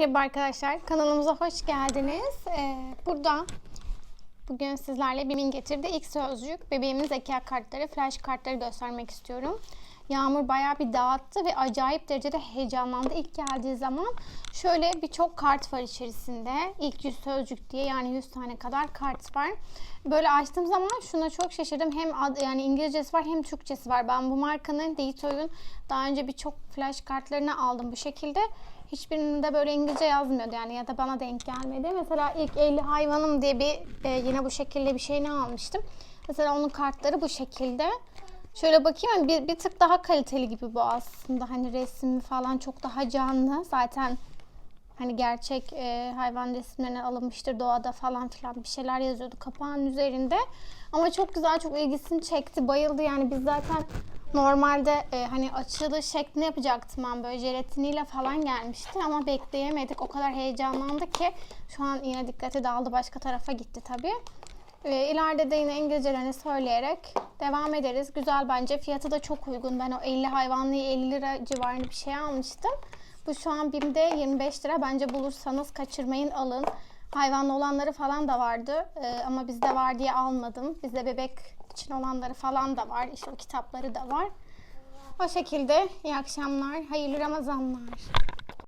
Merhaba arkadaşlar, kanalımıza hoş geldiniz. Ee, burada bugün sizlerle Bim'in getirdiği ilk sözcük, bebeğimin zeka kartları, flash kartları göstermek istiyorum. Yağmur bayağı bir dağıttı ve acayip derecede heyecanlandı ilk geldiği zaman. Şöyle birçok kart var içerisinde. İlk 100 sözcük diye yani 100 tane kadar kart var. Böyle açtığım zaman şuna çok şaşırdım. Hem ad, yani İngilizcesi var hem Türkçesi var. Ben bu markanın Dito'yun daha önce birçok flash kartlarını aldım bu şekilde. Hiçbirinde böyle İngilizce yazmıyordu yani ya da bana denk gelmedi. Mesela ilk 50 hayvanım diye bir e, yine bu şekilde bir şeyini almıştım. Mesela onun kartları bu şekilde. Şöyle bakayım bir, bir tık daha kaliteli gibi bu aslında. Hani resmi falan çok daha canlı. Zaten hani gerçek e, hayvan resimlerine alınmıştır doğada falan filan bir şeyler yazıyordu kapağın üzerinde. Ama çok güzel, çok ilgisini çekti, bayıldı yani biz zaten normalde e, hani açılış şeklini yapacaktım ben böyle jelatiniyle falan gelmişti ama bekleyemedik. O kadar heyecanlandı ki şu an yine dikkati dağıldı başka tarafa gitti tabii. E, ileride de yine İngilizcelerini söyleyerek devam ederiz. Güzel bence. Fiyatı da çok uygun. Ben o 50 hayvanlıyı 50 lira civarında bir şey almıştım. Bu şu an BİM'de 25 lira. Bence bulursanız kaçırmayın alın. Hayvanlı olanları falan da vardı. Ee, ama bizde var diye almadım. Bizde bebek için olanları falan da var. İşte o kitapları da var. O şekilde iyi akşamlar. Hayırlı Ramazanlar.